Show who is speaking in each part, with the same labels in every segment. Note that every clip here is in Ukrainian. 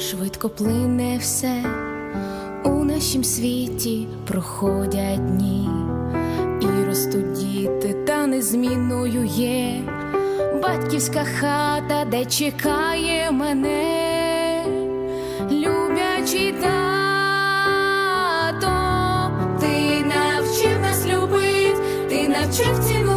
Speaker 1: Швидко плине все. У нашім світі проходять дні, і ростуть діти, та незмінною є батьківська хата, де чекає мене, люблячий тато, ти навчив нас любить, ти навчив цінувати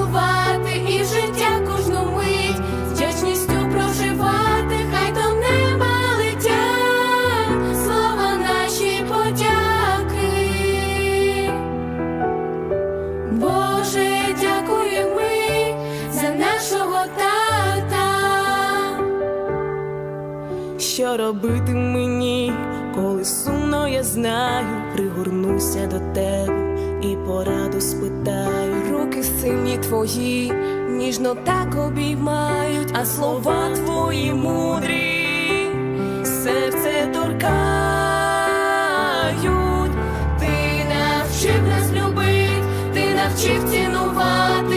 Speaker 2: Що робити мені, коли сумно я знаю, пригорнуся до тебе і пораду спитаю. Руки сильні твої, ніжно так обіймають, а слова твої мудрі, серце торкають.
Speaker 1: Ти навчив нас любить, ти навчив цінувати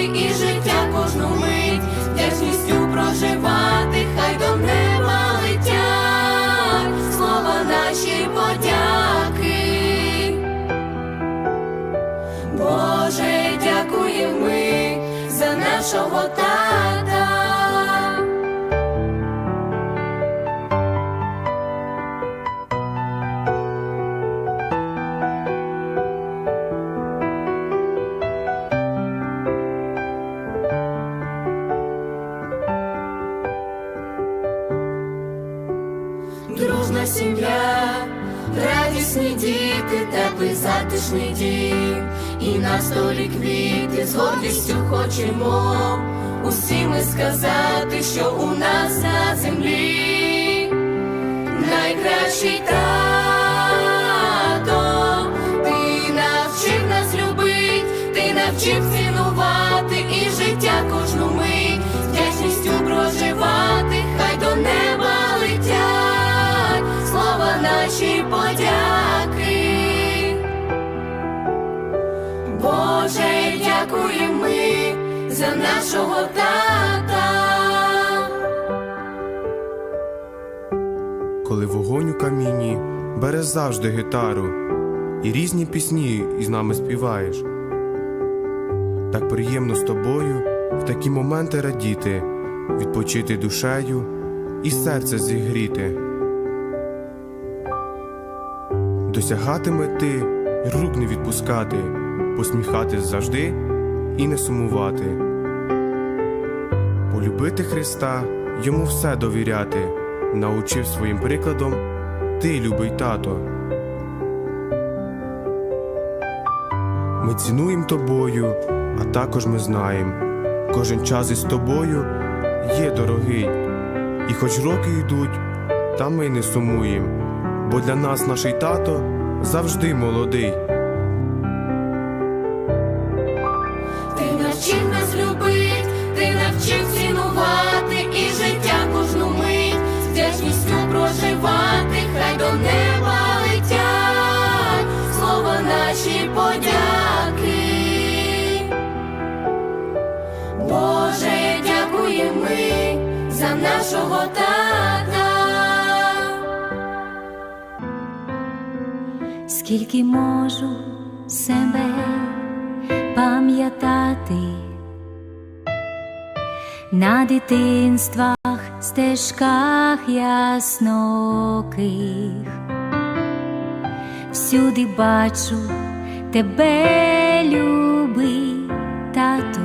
Speaker 1: Сім'я, радісні діти, теплий затишний дім, і на столі квіти з гордістю хочемо усім ми сказати, що у нас на землі найкращий тато, ти навчив нас любить, ти навчив цінувати за нашого тата.
Speaker 3: Коли вогонь у каміні бере завжди гітару, і різні пісні із нами співаєш. Так приємно з тобою в такі моменти радіти, відпочити душею і серце зігріти. Досягати мети, рук не відпускати, посміхатись завжди і не сумувати. Полюбити Христа, йому все довіряти, научив своїм прикладом ти, любий тато. Ми цінуємо тобою, а також ми знаємо, кожен час із тобою є дорогий, і хоч роки йдуть, та ми не сумуємо, бо для нас наш тато завжди молодий.
Speaker 1: Подяки. Боже, дякуємо ми за нашого тата.
Speaker 4: скільки можу себе пам'ятати на дитинствах, стежках ясноких, всюди бачу тебе, любий тату,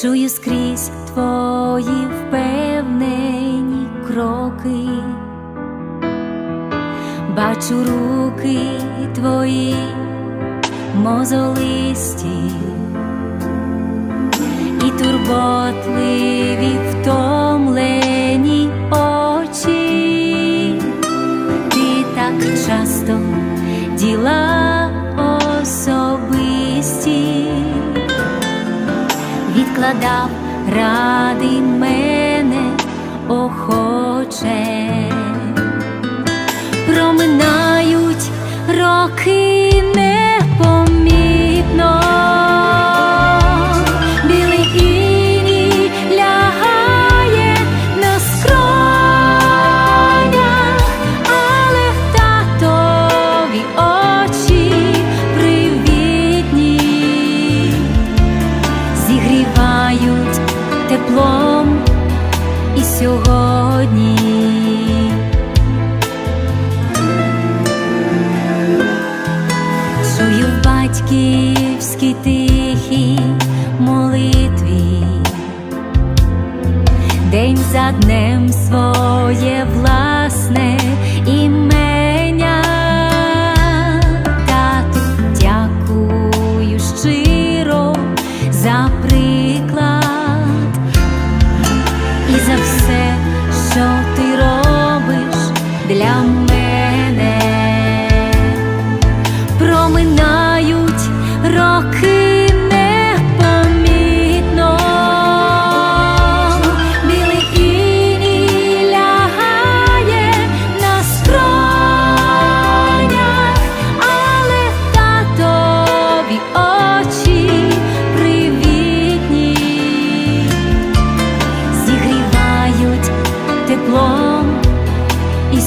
Speaker 4: чую скрізь твої впевнені кроки. Бачу руки твої мозолисті. І турботливі втомлені очі, ти так часто діла особисті. Відкладав ради мене охоче. Проминають роки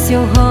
Speaker 4: your home.